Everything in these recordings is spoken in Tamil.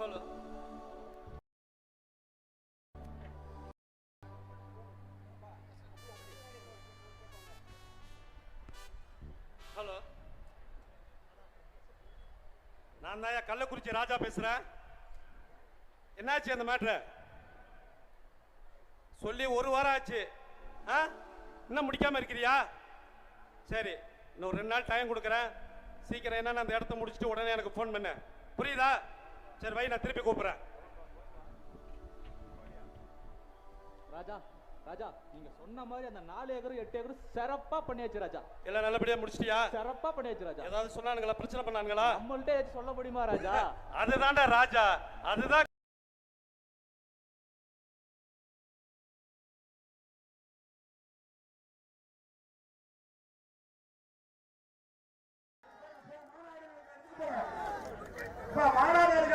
খোলো ஹலோ நான் தான் கள்ளக்குறிச்சி ராஜா பேசுறேன். என்னாச்சு அந்த மேட்ரு சொல்லி ஒரு வாரம் ஆச்சு. ஆ? இன்னும் முடிக்காம இருக்கிறியா? சரி இன்னும் ரெண்டு நாள் டைம் கொடுக்குறேன். சீக்கிரம் என்னன்னு அந்த இடத்த முடிச்சுட்டு உடனே எனக்கு ஃபோன் பண்ண. புரியுதா? சரி வை நான் திருப்பி கூப்பிடுறேன். ராஜா ராஜா நீங்க சொன்ன மாதிரி அந்த நாலு ஏக்கரும் எட்டு ஏக்கரும் சிறப்பா பண்ணியாச்சு ராஜா. எல்லாம் நல்லபடியா முடிச்சிட்டியா? சிறப்பா பண்ணியாச்சு ராஜா. ஏதாவது சொன்னானுங்களா? பிரச்சனை பண்ணானுங்களா? நம்மள்ட்ட சொல்ல முடியுமா ராஜா? அதுதான்டா ராஜா. அதுதான்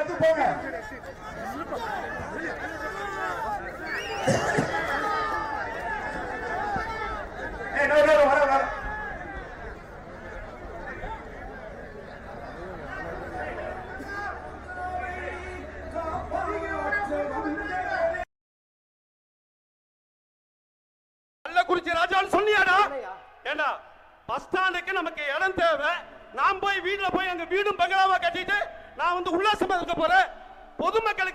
எடுத்து போங்க கள்ளக்குறிச்சி ராஜான்னு சொன்னியாடா? ஏண்டா பஸ் ஸ்டாண்டுக்கு நமக்கு இடம் தேவை. நாம் போய் வீட்டுல போய் அங்க வீடும் பங்களாவா கட்டிட்டு நான் வந்து உல்லாசமா இருக்க போறேன். பொதுமக்களுக்கு